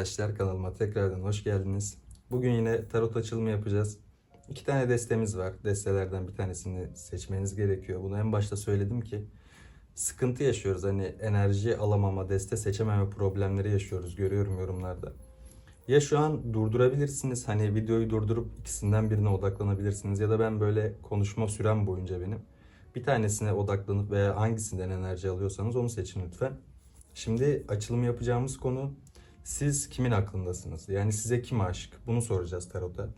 arkadaşlar kanalıma tekrardan hoş geldiniz. Bugün yine tarot açılımı yapacağız. İki tane destemiz var. Destelerden bir tanesini seçmeniz gerekiyor. Bunu en başta söyledim ki sıkıntı yaşıyoruz. Hani enerji alamama, deste seçememe problemleri yaşıyoruz. Görüyorum yorumlarda. Ya şu an durdurabilirsiniz. Hani videoyu durdurup ikisinden birine odaklanabilirsiniz. Ya da ben böyle konuşma sürem boyunca benim bir tanesine odaklanıp veya hangisinden enerji alıyorsanız onu seçin lütfen. Şimdi açılım yapacağımız konu siz kimin aklındasınız? Yani size kim aşık? Bunu soracağız tarota.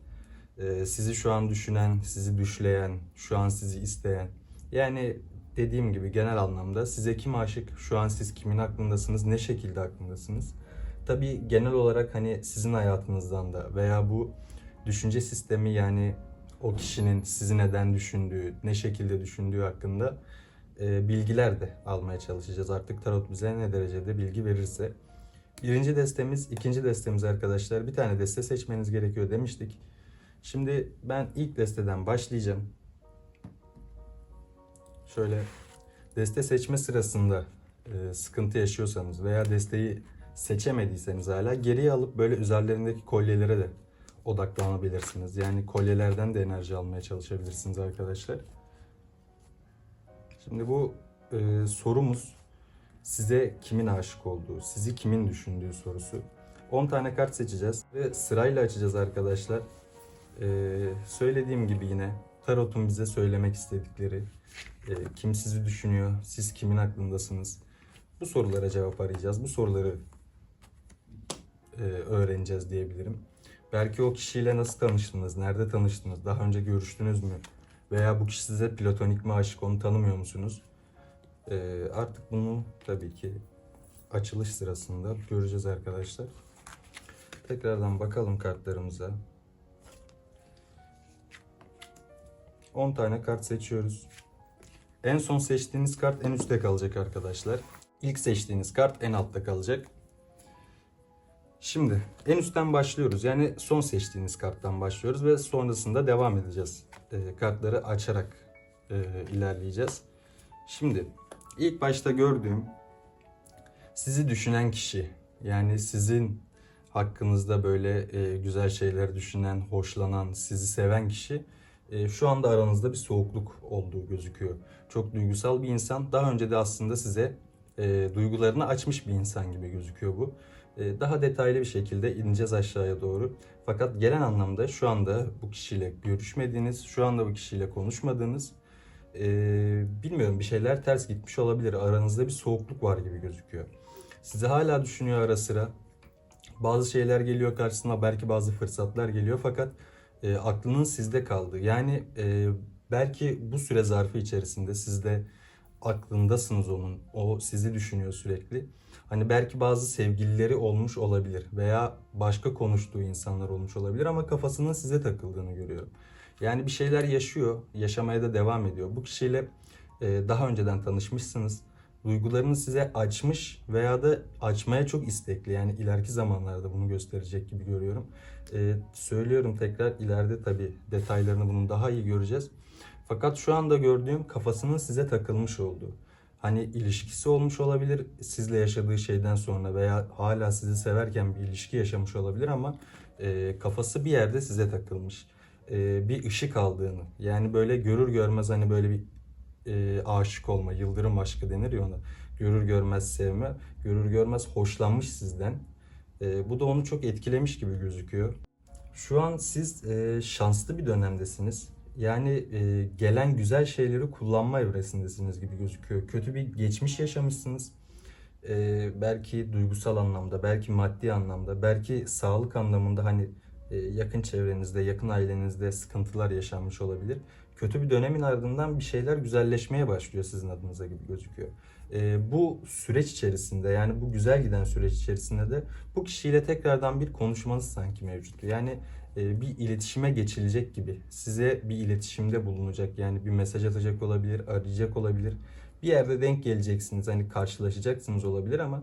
Ee, sizi şu an düşünen, sizi düşleyen, şu an sizi isteyen. Yani dediğim gibi genel anlamda size kim aşık? Şu an siz kimin aklındasınız? Ne şekilde aklındasınız? Tabii genel olarak hani sizin hayatınızdan da veya bu düşünce sistemi yani o kişinin sizi neden düşündüğü, ne şekilde düşündüğü hakkında e, bilgiler de almaya çalışacağız. Artık tarot bize ne derecede bilgi verirse. Birinci destemiz, ikinci destemiz arkadaşlar. Bir tane deste seçmeniz gerekiyor demiştik. Şimdi ben ilk desteden başlayacağım. Şöyle deste seçme sırasında e, sıkıntı yaşıyorsanız veya desteği seçemediyseniz hala geriye alıp böyle üzerlerindeki kolyelere de odaklanabilirsiniz. Yani kolyelerden de enerji almaya çalışabilirsiniz arkadaşlar. Şimdi bu e, sorumuz size kimin aşık olduğu, sizi kimin düşündüğü sorusu. 10 tane kart seçeceğiz ve sırayla açacağız arkadaşlar. E, söylediğim gibi yine tarotun bize söylemek istedikleri, e, kim sizi düşünüyor, siz kimin aklındasınız. Bu sorulara cevap arayacağız. Bu soruları e, öğreneceğiz diyebilirim. Belki o kişiyle nasıl tanıştınız, nerede tanıştınız, daha önce görüştünüz mü? Veya bu kişi size platonik mi aşık, onu tanımıyor musunuz? Ee, artık bunu tabii ki açılış sırasında göreceğiz arkadaşlar. Tekrardan bakalım kartlarımıza. 10 tane kart seçiyoruz. En son seçtiğiniz kart en üstte kalacak arkadaşlar. İlk seçtiğiniz kart en altta kalacak. Şimdi en üstten başlıyoruz. Yani son seçtiğiniz karttan başlıyoruz ve sonrasında devam edeceğiz. E, kartları açarak e, ilerleyeceğiz. Şimdi ilk başta gördüğüm sizi düşünen kişi. Yani sizin hakkınızda böyle e, güzel şeyler düşünen, hoşlanan, sizi seven kişi e, şu anda aranızda bir soğukluk olduğu gözüküyor. Çok duygusal bir insan. Daha önce de aslında size e, duygularını açmış bir insan gibi gözüküyor bu. E, daha detaylı bir şekilde ineceğiz aşağıya doğru. Fakat gelen anlamda şu anda bu kişiyle görüşmediğiniz, şu anda bu kişiyle konuşmadığınız, e, bilmiyorum bir şeyler ters gitmiş olabilir. Aranızda bir soğukluk var gibi gözüküyor. Sizi hala düşünüyor ara sıra. Bazı şeyler geliyor karşısına, belki bazı fırsatlar geliyor fakat e, aklının sizde kaldı. Yani e, belki bu süre zarfı içerisinde sizde aklındasınız onun. O sizi düşünüyor sürekli. Hani belki bazı sevgilileri olmuş olabilir veya başka konuştuğu insanlar olmuş olabilir ama kafasının size takıldığını görüyorum. Yani bir şeyler yaşıyor, yaşamaya da devam ediyor. Bu kişiyle e, daha önceden tanışmışsınız. Duygularını size açmış veya da açmaya çok istekli. Yani ileriki zamanlarda bunu gösterecek gibi görüyorum. E, söylüyorum tekrar ileride tabii detaylarını bunun daha iyi göreceğiz. Fakat şu anda gördüğüm kafasının size takılmış olduğu. Hani ilişkisi olmuş olabilir sizle yaşadığı şeyden sonra veya hala sizi severken bir ilişki yaşamış olabilir ama e, kafası bir yerde size takılmış. E, bir ışık aldığını yani böyle görür görmez hani böyle bir e, aşık olma, yıldırım aşkı denir ya ona. Görür görmez sevme, görür görmez hoşlanmış sizden. E, bu da onu çok etkilemiş gibi gözüküyor. Şu an siz e, şanslı bir dönemdesiniz. Yani e, gelen güzel şeyleri kullanma evresindesiniz gibi gözüküyor. Kötü bir geçmiş yaşamışsınız. E, belki duygusal anlamda, belki maddi anlamda, belki sağlık anlamında hani yakın çevrenizde, yakın ailenizde sıkıntılar yaşanmış olabilir. Kötü bir dönemin ardından bir şeyler güzelleşmeye başlıyor sizin adınıza gibi gözüküyor. E, bu süreç içerisinde yani bu güzel giden süreç içerisinde de bu kişiyle tekrardan bir konuşmanız sanki mevcut. Yani e, bir iletişime geçilecek gibi. Size bir iletişimde bulunacak yani bir mesaj atacak olabilir, arayacak olabilir. Bir yerde denk geleceksiniz hani karşılaşacaksınız olabilir ama e,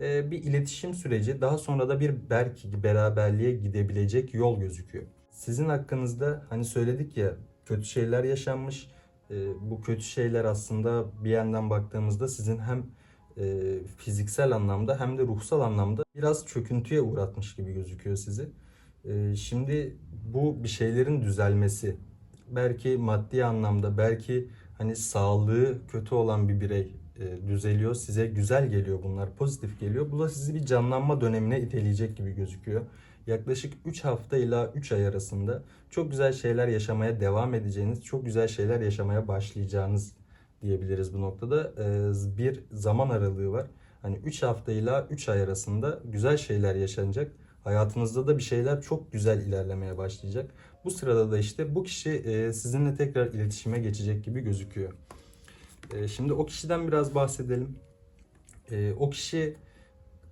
bir iletişim süreci daha sonra da bir belki beraberliğe gidebilecek yol gözüküyor. Sizin hakkınızda hani söyledik ya kötü şeyler yaşanmış. E, bu kötü şeyler aslında bir yandan baktığımızda sizin hem e, fiziksel anlamda hem de ruhsal anlamda biraz çöküntüye uğratmış gibi gözüküyor sizi. E, şimdi bu bir şeylerin düzelmesi, belki maddi anlamda, belki hani sağlığı kötü olan bir birey e, düzeliyor, size güzel geliyor bunlar, pozitif geliyor. Bu da sizi bir canlanma dönemine iteleyecek gibi gözüküyor. Yaklaşık 3 hafta ila 3 ay arasında çok güzel şeyler yaşamaya devam edeceğiniz, çok güzel şeyler yaşamaya başlayacağınız diyebiliriz bu noktada. Ee, bir zaman aralığı var. Hani 3 hafta ila 3 ay arasında güzel şeyler yaşanacak. Hayatınızda da bir şeyler çok güzel ilerlemeye başlayacak. Bu sırada da işte bu kişi e, sizinle tekrar iletişime geçecek gibi gözüküyor. E, Şimdi o kişiden biraz bahsedelim. E, O kişi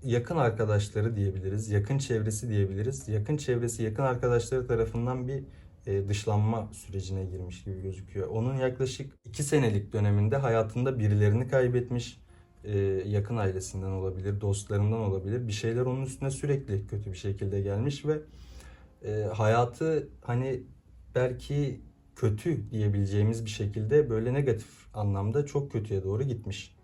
yakın arkadaşları diyebiliriz, yakın çevresi diyebiliriz. Yakın çevresi, yakın arkadaşları tarafından bir e, dışlanma sürecine girmiş gibi gözüküyor. Onun yaklaşık 2 senelik döneminde hayatında birilerini kaybetmiş. E, yakın ailesinden olabilir, dostlarından olabilir. Bir şeyler onun üstüne sürekli kötü bir şekilde gelmiş ve e, hayatı hani belki kötü diyebileceğimiz bir şekilde böyle negatif anlamda çok kötüye doğru gitmiş.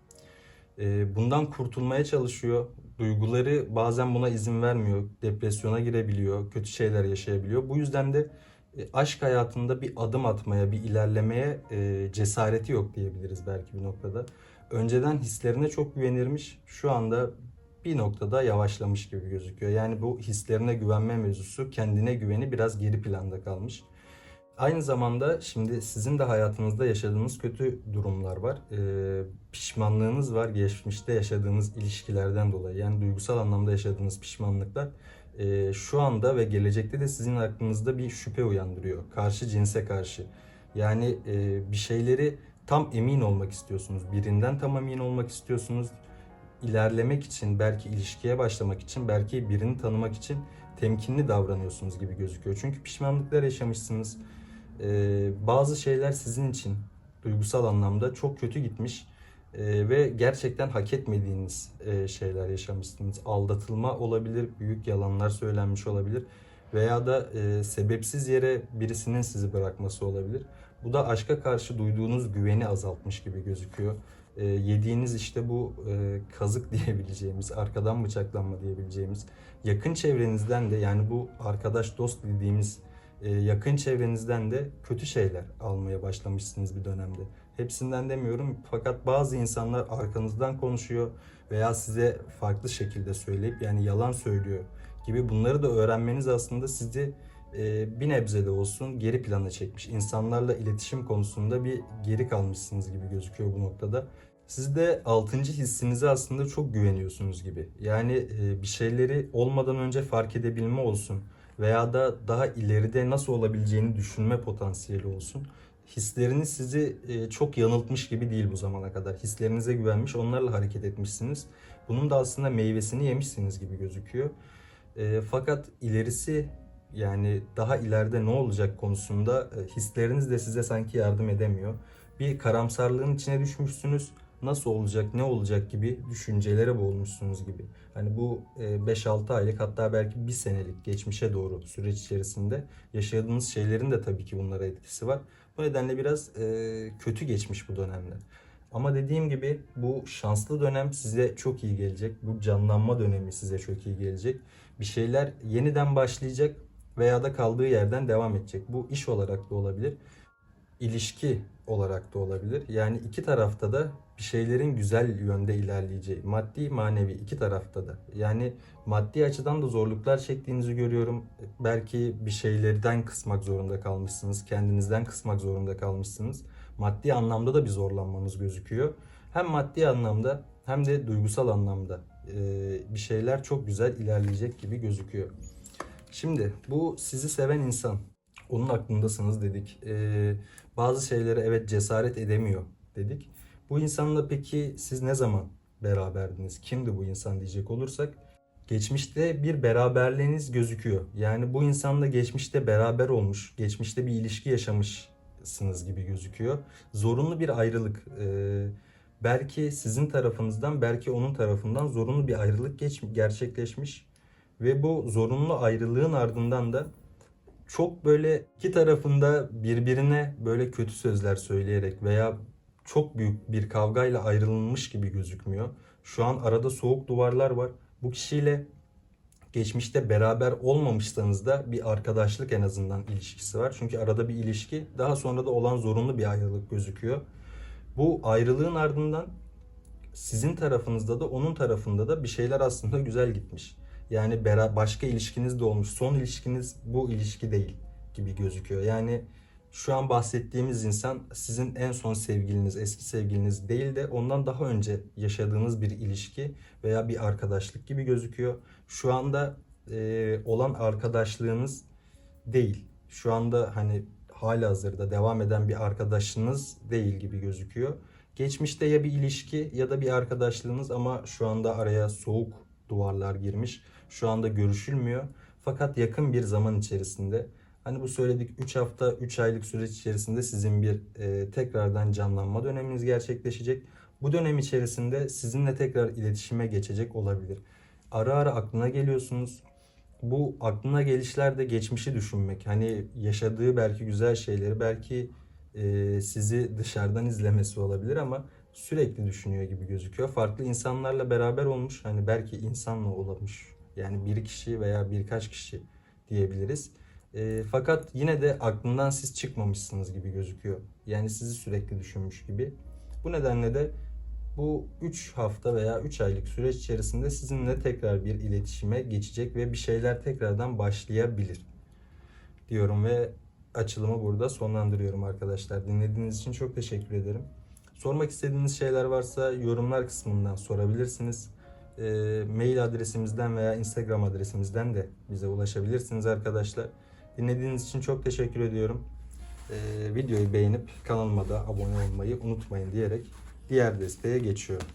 E, bundan kurtulmaya çalışıyor. Duyguları bazen buna izin vermiyor. Depresyona girebiliyor, kötü şeyler yaşayabiliyor. Bu yüzden de e, aşk hayatında bir adım atmaya, bir ilerlemeye e, cesareti yok diyebiliriz belki bir noktada. Önceden hislerine çok güvenirmiş. Şu anda bir noktada yavaşlamış gibi gözüküyor. Yani bu hislerine güvenme mevzusu, kendine güveni biraz geri planda kalmış. Aynı zamanda şimdi sizin de hayatınızda yaşadığınız kötü durumlar var. Ee, pişmanlığınız var geçmişte yaşadığınız ilişkilerden dolayı. Yani duygusal anlamda yaşadığınız pişmanlıklar e, şu anda ve gelecekte de sizin aklınızda bir şüphe uyandırıyor. Karşı cinse karşı. Yani e, bir şeyleri tam emin olmak istiyorsunuz. Birinden tam emin olmak istiyorsunuz. İlerlemek için, belki ilişkiye başlamak için, belki birini tanımak için temkinli davranıyorsunuz gibi gözüküyor. Çünkü pişmanlıklar yaşamışsınız. Ee, bazı şeyler sizin için duygusal anlamda çok kötü gitmiş Ee, ve gerçekten hak etmediğiniz e, şeyler yaşamışsınız. Aldatılma olabilir, büyük yalanlar söylenmiş olabilir veya da e, sebepsiz yere birisinin sizi bırakması olabilir. Bu da aşka karşı duyduğunuz güveni azaltmış gibi gözüküyor. E, yediğiniz işte bu e, kazık diyebileceğimiz, arkadan bıçaklanma diyebileceğimiz yakın çevrenizden de yani bu arkadaş dost dediğimiz e, yakın çevrenizden de kötü şeyler almaya başlamışsınız bir dönemde. Hepsinden demiyorum fakat bazı insanlar arkanızdan konuşuyor veya size farklı şekilde söyleyip yani yalan söylüyor gibi bunları da öğrenmeniz aslında sizi e, bir nebze de olsun geri plana çekmiş. İnsanlarla iletişim konusunda bir geri kalmışsınız gibi gözüküyor bu noktada. Siz de altıncı hissinize aslında çok güveniyorsunuz gibi. Yani e, bir şeyleri olmadan önce fark edebilme olsun veya da daha ileride nasıl olabileceğini düşünme potansiyeli olsun. Hisleriniz sizi e, çok yanıltmış gibi değil bu zamana kadar. Hislerinize güvenmiş, onlarla hareket etmişsiniz. Bunun da aslında meyvesini yemişsiniz gibi gözüküyor. E, fakat ilerisi yani daha ileride ne olacak konusunda e, hisleriniz de size sanki yardım edemiyor. Bir karamsarlığın içine düşmüşsünüz. Nasıl olacak, ne olacak gibi düşüncelere boğulmuşsunuz gibi. Hani bu e, 5-6 aylık hatta belki bir senelik geçmişe doğru süreç içerisinde yaşadığınız şeylerin de tabii ki bunlara etkisi var. Bu nedenle biraz e, kötü geçmiş bu dönemler. Ama dediğim gibi bu şanslı dönem size çok iyi gelecek. Bu canlanma dönemi size çok iyi gelecek. Bir şeyler yeniden başlayacak veya da kaldığı yerden devam edecek. Bu iş olarak da olabilir. ilişki olarak da olabilir. Yani iki tarafta da bir şeylerin güzel yönde ilerleyeceği. Maddi manevi iki tarafta da. Yani maddi açıdan da zorluklar çektiğinizi görüyorum. Belki bir şeylerden kısmak zorunda kalmışsınız. Kendinizden kısmak zorunda kalmışsınız. Maddi anlamda da bir zorlanmanız gözüküyor. Hem maddi anlamda hem de duygusal anlamda e, bir şeyler çok güzel ilerleyecek gibi gözüküyor. Şimdi bu sizi seven insan. Onun aklındasınız dedik. Ee, bazı şeylere evet cesaret edemiyor dedik. Bu insanla peki siz ne zaman beraberdiniz? Kimdi bu insan diyecek olursak. Geçmişte bir beraberliğiniz gözüküyor. Yani bu insanla geçmişte beraber olmuş, geçmişte bir ilişki yaşamışsınız gibi gözüküyor. Zorunlu bir ayrılık. Ee, belki sizin tarafınızdan, belki onun tarafından zorunlu bir ayrılık geç, gerçekleşmiş. Ve bu zorunlu ayrılığın ardından da çok böyle iki tarafında birbirine böyle kötü sözler söyleyerek veya çok büyük bir kavgayla ayrılmış gibi gözükmüyor. Şu an arada soğuk duvarlar var. Bu kişiyle geçmişte beraber olmamışsanız da bir arkadaşlık en azından ilişkisi var. Çünkü arada bir ilişki daha sonra da olan zorunlu bir ayrılık gözüküyor. Bu ayrılığın ardından sizin tarafınızda da onun tarafında da bir şeyler aslında güzel gitmiş. Yani başka ilişkiniz de olmuş. Son ilişkiniz bu ilişki değil gibi gözüküyor. Yani şu an bahsettiğimiz insan sizin en son sevgiliniz, eski sevgiliniz değil de ondan daha önce yaşadığınız bir ilişki veya bir arkadaşlık gibi gözüküyor. Şu anda e, olan arkadaşlığınız değil. Şu anda hani hala hazırda devam eden bir arkadaşınız değil gibi gözüküyor. Geçmişte ya bir ilişki ya da bir arkadaşlığınız ama şu anda araya soğuk duvarlar girmiş. Şu anda görüşülmüyor. Fakat yakın bir zaman içerisinde hani bu söyledik 3 hafta 3 aylık süreç içerisinde sizin bir e, tekrardan canlanma döneminiz gerçekleşecek. Bu dönem içerisinde sizinle tekrar iletişime geçecek olabilir. Ara ara aklına geliyorsunuz. Bu aklına gelişlerde geçmişi düşünmek. Hani yaşadığı belki güzel şeyleri belki e, sizi dışarıdan izlemesi olabilir ama sürekli düşünüyor gibi gözüküyor. Farklı insanlarla beraber olmuş. Hani belki insanla olmuş. Yani bir kişi veya birkaç kişi diyebiliriz. E, fakat yine de aklından siz çıkmamışsınız gibi gözüküyor. Yani sizi sürekli düşünmüş gibi. Bu nedenle de bu 3 hafta veya 3 aylık süreç içerisinde sizinle tekrar bir iletişime geçecek ve bir şeyler tekrardan başlayabilir diyorum ve açılımı burada sonlandırıyorum arkadaşlar. Dinlediğiniz için çok teşekkür ederim. Sormak istediğiniz şeyler varsa yorumlar kısmından sorabilirsiniz. E, mail adresimizden veya Instagram adresimizden de bize ulaşabilirsiniz arkadaşlar. Dinlediğiniz için çok teşekkür ediyorum. E, videoyu beğenip kanalıma da abone olmayı unutmayın diyerek diğer desteğe geçiyorum.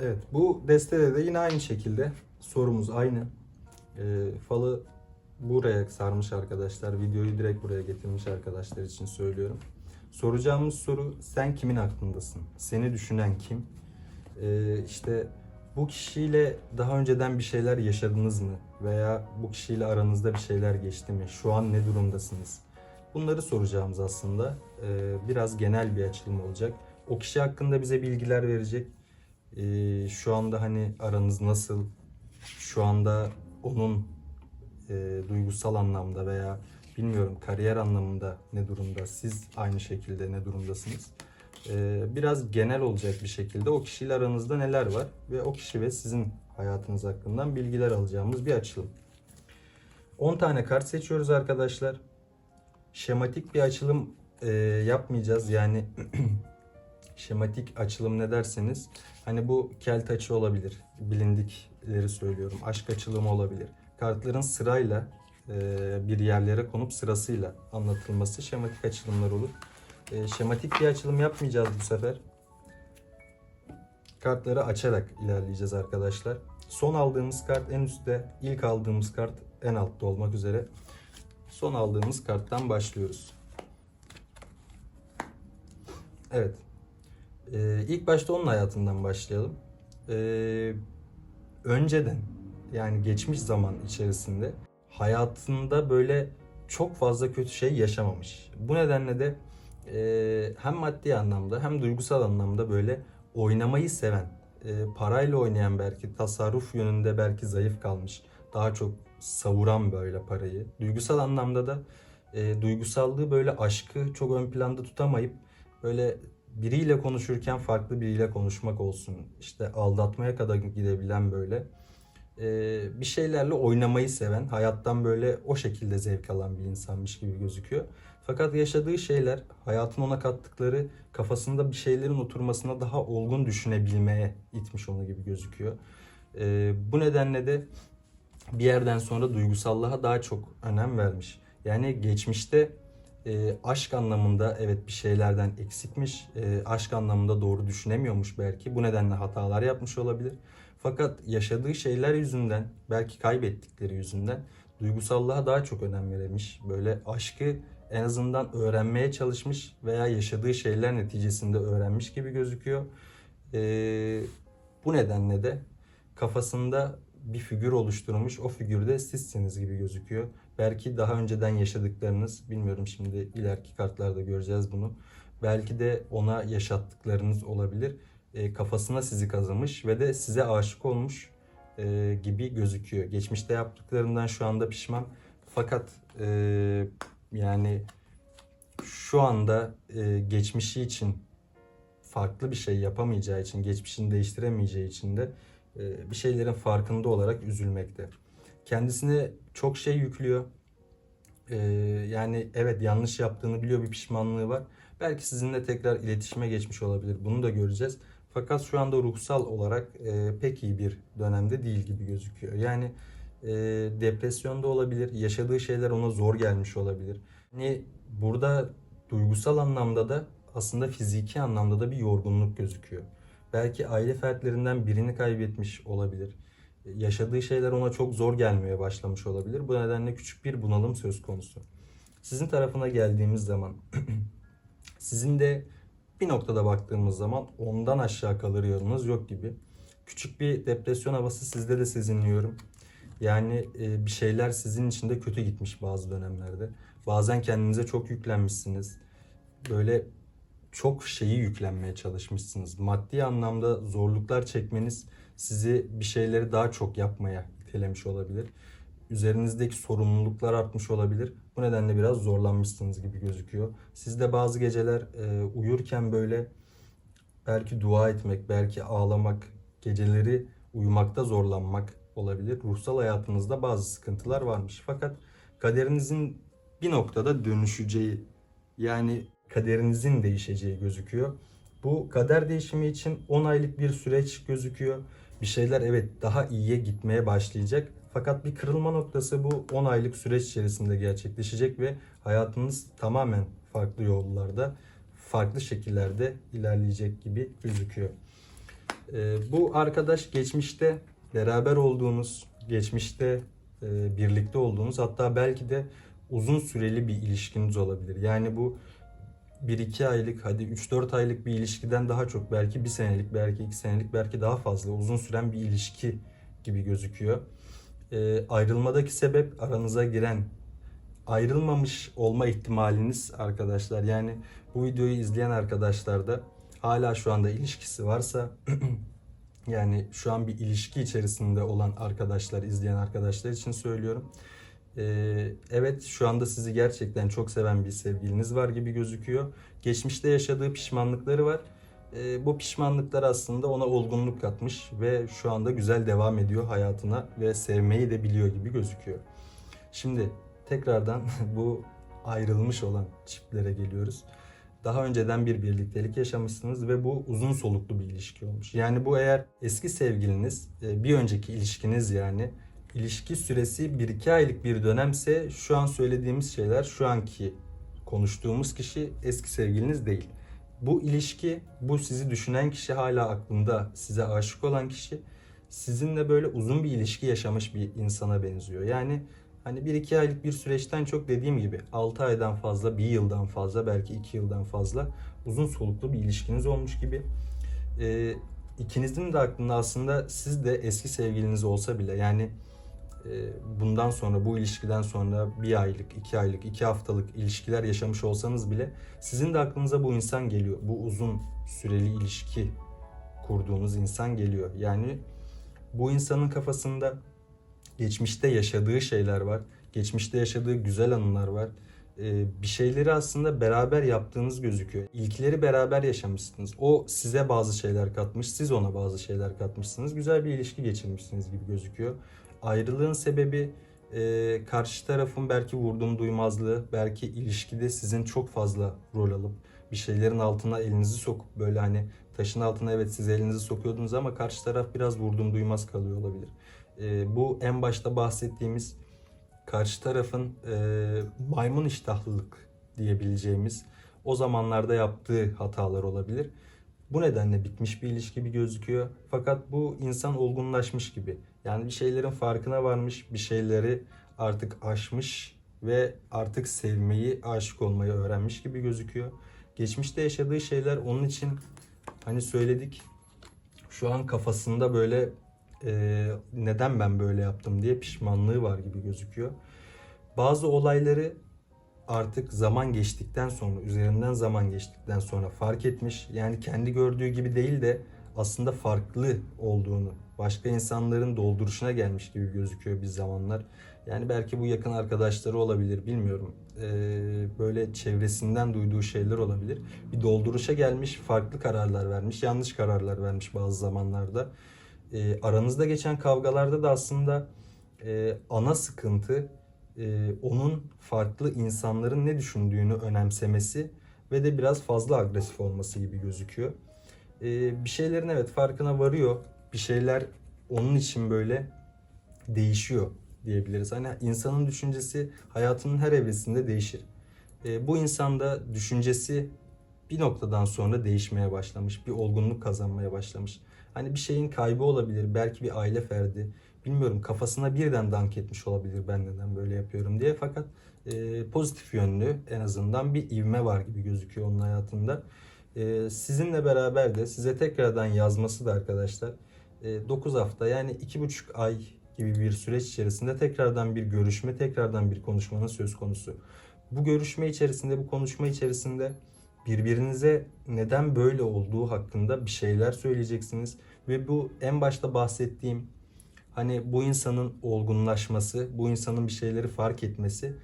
Evet bu destede de yine aynı şekilde sorumuz aynı. Ee, falı buraya sarmış arkadaşlar. Videoyu direkt buraya getirmiş arkadaşlar için söylüyorum. Soracağımız soru sen kimin aklındasın? Seni düşünen kim? Ee, işte bu kişiyle daha önceden bir şeyler yaşadınız mı? Veya bu kişiyle aranızda bir şeyler geçti mi? Şu an ne durumdasınız? Bunları soracağımız aslında. Ee, biraz genel bir açılım olacak. O kişi hakkında bize bilgiler verecek. Ee, şu anda hani aranız nasıl? Şu anda onun e, duygusal anlamda veya bilmiyorum kariyer anlamında ne durumda? Siz aynı şekilde ne durumdasınız? Ee, biraz genel olacak bir şekilde o kişiyle aranızda neler var ve o kişi ve sizin hayatınız hakkından bilgiler alacağımız bir açılım. 10 tane kart seçiyoruz arkadaşlar. Şematik bir açılım e, yapmayacağız. Yani şematik açılım ne derseniz hani bu kelt açı olabilir. Bilindikleri söylüyorum. Aşk açılımı olabilir. Kartların sırayla e, bir yerlere konup sırasıyla anlatılması şematik açılımlar olur. E, şematik bir açılım yapmayacağız bu sefer. Kartları açarak ilerleyeceğiz arkadaşlar. Son aldığımız kart en üstte, ilk aldığımız kart en altta olmak üzere. Son aldığımız karttan başlıyoruz. Evet. Ee, ilk başta onun hayatından başlayalım. Ee, önceden yani geçmiş zaman içerisinde hayatında böyle çok fazla kötü şey yaşamamış. Bu nedenle de e, hem maddi anlamda hem duygusal anlamda böyle oynamayı seven, e, parayla oynayan belki tasarruf yönünde belki zayıf kalmış. Daha çok savuran böyle parayı. Duygusal anlamda da e, duygusallığı böyle aşkı çok ön planda tutamayıp böyle biriyle konuşurken farklı biriyle konuşmak olsun. İşte aldatmaya kadar gidebilen böyle e, bir şeylerle oynamayı seven, hayattan böyle o şekilde zevk alan bir insanmış gibi gözüküyor. Fakat yaşadığı şeyler, hayatın ona kattıkları kafasında bir şeylerin oturmasına daha olgun düşünebilmeye itmiş onu gibi gözüküyor. E, bu nedenle de bir yerden sonra duygusallığa daha çok önem vermiş. Yani geçmişte e, aşk anlamında evet bir şeylerden eksikmiş. E, aşk anlamında doğru düşünemiyormuş belki. Bu nedenle hatalar yapmış olabilir. Fakat yaşadığı şeyler yüzünden, belki kaybettikleri yüzünden duygusallığa daha çok önem verilmiş. Böyle aşkı en azından öğrenmeye çalışmış veya yaşadığı şeyler neticesinde öğrenmiş gibi gözüküyor. E, bu nedenle de kafasında bir figür oluşturmuş. O figürde sizsiniz gibi gözüküyor. Belki daha önceden yaşadıklarınız, bilmiyorum şimdi ileriki kartlarda göreceğiz bunu. Belki de ona yaşattıklarınız olabilir. E, kafasına sizi kazımış ve de size aşık olmuş e, gibi gözüküyor. Geçmişte yaptıklarından şu anda pişman. Fakat e, yani şu anda e, geçmişi için farklı bir şey yapamayacağı için, geçmişini değiştiremeyeceği için de e, bir şeylerin farkında olarak üzülmekte. Kendisine çok şey yüklüyor. E, yani evet yanlış yaptığını biliyor bir pişmanlığı var. Belki sizinle tekrar iletişime geçmiş olabilir. Bunu da göreceğiz. Fakat şu anda ruhsal olarak e, pek iyi bir dönemde değil gibi gözüküyor. Yani e, depresyonda olabilir, yaşadığı şeyler ona zor gelmiş olabilir. Hani burada duygusal anlamda da aslında fiziki anlamda da bir yorgunluk gözüküyor. Belki aile fertlerinden birini kaybetmiş olabilir. E, Yaşadığı şeyler ona çok zor gelmeye başlamış olabilir. Bu nedenle küçük bir bunalım söz konusu. Sizin tarafına geldiğimiz zaman sizin de bir noktada baktığımız zaman ondan aşağı kalır yolunuz yok gibi. Küçük bir depresyon havası sizde de sezinliyorum. Yani e, bir şeyler sizin için de kötü gitmiş bazı dönemlerde. Bazen kendinize çok yüklenmişsiniz. Böyle çok şeyi yüklenmeye çalışmışsınız. Maddi anlamda zorluklar çekmeniz sizi bir şeyleri daha çok yapmaya itelemiş olabilir. Üzerinizdeki sorumluluklar artmış olabilir. Bu nedenle biraz zorlanmışsınız gibi gözüküyor. Siz de bazı geceler e, uyurken böyle belki dua etmek, belki ağlamak, geceleri uyumakta zorlanmak olabilir. Ruhsal hayatınızda bazı sıkıntılar varmış. Fakat kaderinizin bir noktada dönüşeceği yani kaderinizin değişeceği gözüküyor. Bu kader değişimi için 10 aylık bir süreç gözüküyor. Bir şeyler evet daha iyiye gitmeye başlayacak. Fakat bir kırılma noktası bu 10 aylık süreç içerisinde gerçekleşecek ve hayatınız tamamen farklı yollarda, farklı şekillerde ilerleyecek gibi gözüküyor. Ee, bu arkadaş geçmişte beraber olduğunuz, geçmişte e, birlikte olduğunuz hatta belki de uzun süreli bir ilişkiniz olabilir. Yani bu 1-2 aylık hadi 3-4 aylık bir ilişkiden daha çok belki 1 senelik belki 2 senelik belki daha fazla uzun süren bir ilişki gibi gözüküyor. Ee, ayrılmadaki sebep aranıza giren ayrılmamış olma ihtimaliniz arkadaşlar. Yani bu videoyu izleyen arkadaşlar da hala şu anda ilişkisi varsa yani şu an bir ilişki içerisinde olan arkadaşlar, izleyen arkadaşlar için söylüyorum. Ee, evet şu anda sizi gerçekten çok seven bir sevgiliniz var gibi gözüküyor. Geçmişte yaşadığı pişmanlıkları var. Ee, bu pişmanlıklar aslında ona olgunluk katmış ve şu anda güzel devam ediyor hayatına ve sevmeyi de biliyor gibi gözüküyor. Şimdi tekrardan bu ayrılmış olan çiftlere geliyoruz. Daha önceden bir birliktelik yaşamışsınız ve bu uzun soluklu bir ilişki olmuş. Yani bu eğer eski sevgiliniz, e, bir önceki ilişkiniz yani ilişki süresi 1-2 aylık bir dönemse şu an söylediğimiz şeyler şu anki konuştuğumuz kişi eski sevgiliniz değil. Bu ilişki, bu sizi düşünen kişi hala aklında size aşık olan kişi sizinle böyle uzun bir ilişki yaşamış bir insana benziyor. Yani hani 1-2 aylık bir süreçten çok dediğim gibi 6 aydan fazla, 1 yıldan fazla, belki 2 yıldan fazla uzun soluklu bir ilişkiniz olmuş gibi. Ee, ikinizin de aklında aslında siz de eski sevgiliniz olsa bile yani e, bundan sonra bu ilişkiden sonra bir aylık, iki aylık, iki haftalık ilişkiler yaşamış olsanız bile sizin de aklınıza bu insan geliyor. Bu uzun süreli ilişki kurduğunuz insan geliyor. Yani bu insanın kafasında geçmişte yaşadığı şeyler var. Geçmişte yaşadığı güzel anılar var. Ee, bir şeyleri aslında beraber yaptığınız gözüküyor. İlkleri beraber yaşamışsınız. O size bazı şeyler katmış, siz ona bazı şeyler katmışsınız. Güzel bir ilişki geçirmişsiniz gibi gözüküyor. Ayrılığın sebebi e, karşı tarafın belki vurduğum duymazlığı, belki ilişkide sizin çok fazla rol alıp bir şeylerin altına elinizi sokup böyle hani taşın altına evet siz elinizi sokuyordunuz ama karşı taraf biraz vurduğum duymaz kalıyor olabilir. E, bu en başta bahsettiğimiz karşı tarafın e, maymun iştahlılık diyebileceğimiz o zamanlarda yaptığı hatalar olabilir. Bu nedenle bitmiş bir ilişki gibi gözüküyor. Fakat bu insan olgunlaşmış gibi. Yani bir şeylerin farkına varmış, bir şeyleri artık aşmış ve artık sevmeyi, aşık olmayı öğrenmiş gibi gözüküyor. Geçmişte yaşadığı şeyler onun için hani söyledik şu an kafasında böyle e, neden ben böyle yaptım diye pişmanlığı var gibi gözüküyor. Bazı olayları artık zaman geçtikten sonra, üzerinden zaman geçtikten sonra fark etmiş. Yani kendi gördüğü gibi değil de aslında farklı olduğunu, başka insanların dolduruşuna gelmiş gibi gözüküyor bir zamanlar. Yani belki bu yakın arkadaşları olabilir, bilmiyorum. Ee, böyle çevresinden duyduğu şeyler olabilir. Bir dolduruşa gelmiş, farklı kararlar vermiş, yanlış kararlar vermiş bazı zamanlarda. Ee, aranızda geçen kavgalarda da aslında e, ana sıkıntı e, onun farklı insanların ne düşündüğünü önemsemesi ve de biraz fazla agresif olması gibi gözüküyor. E, bir şeylerin evet farkına varıyor. Bir şeyler onun için böyle değişiyor diyebiliriz. Hani insanın düşüncesi hayatının her evresinde değişir. E, bu insanda düşüncesi bir noktadan sonra değişmeye başlamış, bir olgunluk kazanmaya başlamış. Hani bir şeyin kaybı olabilir, belki bir aile ferdi, bilmiyorum kafasına birden dank etmiş olabilir ben neden böyle yapıyorum diye. Fakat e, pozitif yönlü en azından bir ivme var gibi gözüküyor onun hayatında. E, sizinle beraber de size tekrardan yazması da arkadaşlar e, 9 hafta yani 2,5 ay gibi bir süreç içerisinde tekrardan bir görüşme, tekrardan bir konuşmanın söz konusu. Bu görüşme içerisinde, bu konuşma içerisinde birbirinize neden böyle olduğu hakkında bir şeyler söyleyeceksiniz ve bu en başta bahsettiğim hani bu insanın olgunlaşması, bu insanın bir şeyleri fark etmesi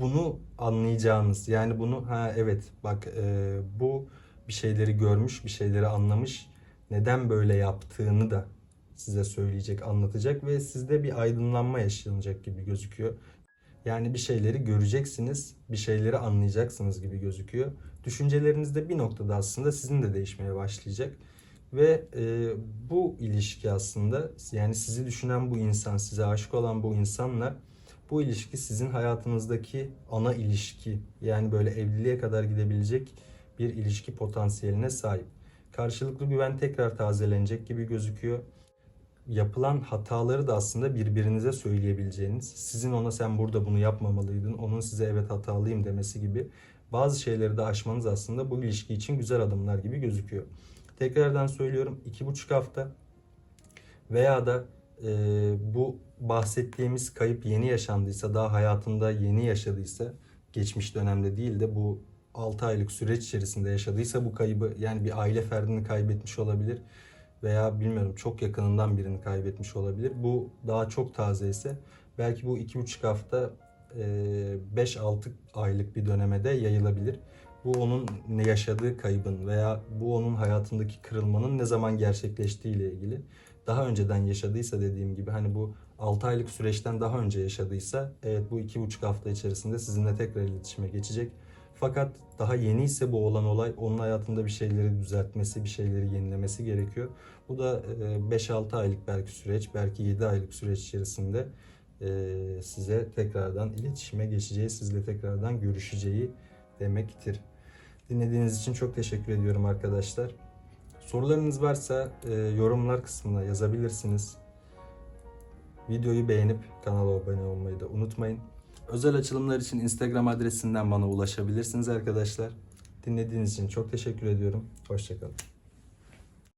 bunu anlayacağınız yani bunu ha evet bak e, bu bir şeyleri görmüş, bir şeyleri anlamış. Neden böyle yaptığını da size söyleyecek, anlatacak ve sizde bir aydınlanma yaşanacak gibi gözüküyor. Yani bir şeyleri göreceksiniz, bir şeyleri anlayacaksınız gibi gözüküyor. Düşünceleriniz de bir noktada aslında sizin de değişmeye başlayacak. Ve e, bu ilişki aslında yani sizi düşünen bu insan, size aşık olan bu insanla bu ilişki sizin hayatınızdaki ana ilişki. Yani böyle evliliğe kadar gidebilecek bir ilişki potansiyeline sahip. Karşılıklı güven tekrar tazelenecek gibi gözüküyor. Yapılan hataları da aslında birbirinize söyleyebileceğiniz, sizin ona sen burada bunu yapmamalıydın, onun size evet hatalıyım demesi gibi bazı şeyleri de aşmanız aslında bu ilişki için güzel adımlar gibi gözüküyor. Tekrardan söylüyorum iki buçuk hafta veya da e, bu bahsettiğimiz kayıp yeni yaşandıysa, daha hayatında yeni yaşadıysa, geçmiş dönemde değil de bu 6 aylık süreç içerisinde yaşadıysa bu kaybı yani bir aile ferdini kaybetmiş olabilir veya bilmiyorum çok yakınından birini kaybetmiş olabilir. Bu daha çok taze ise belki bu 2,5 hafta 5-6 aylık bir dönemede yayılabilir. Bu onun ne yaşadığı kaybın veya bu onun hayatındaki kırılmanın ne zaman gerçekleştiği ile ilgili. Daha önceden yaşadıysa dediğim gibi hani bu 6 aylık süreçten daha önce yaşadıysa evet bu 2,5 hafta içerisinde sizinle tekrar iletişime geçecek. Fakat daha yeni ise bu olan olay onun hayatında bir şeyleri düzeltmesi, bir şeyleri yenilemesi gerekiyor. Bu da e, 5-6 aylık belki süreç, belki 7 aylık süreç içerisinde e, size tekrardan iletişime geçeceği, sizle tekrardan görüşeceği demektir. Dinlediğiniz için çok teşekkür ediyorum arkadaşlar. Sorularınız varsa e, yorumlar kısmına yazabilirsiniz. Videoyu beğenip kanala abone olmayı da unutmayın. Özel açılımlar için Instagram adresinden bana ulaşabilirsiniz arkadaşlar. Dinlediğiniz için çok teşekkür ediyorum. Hoşçakalın.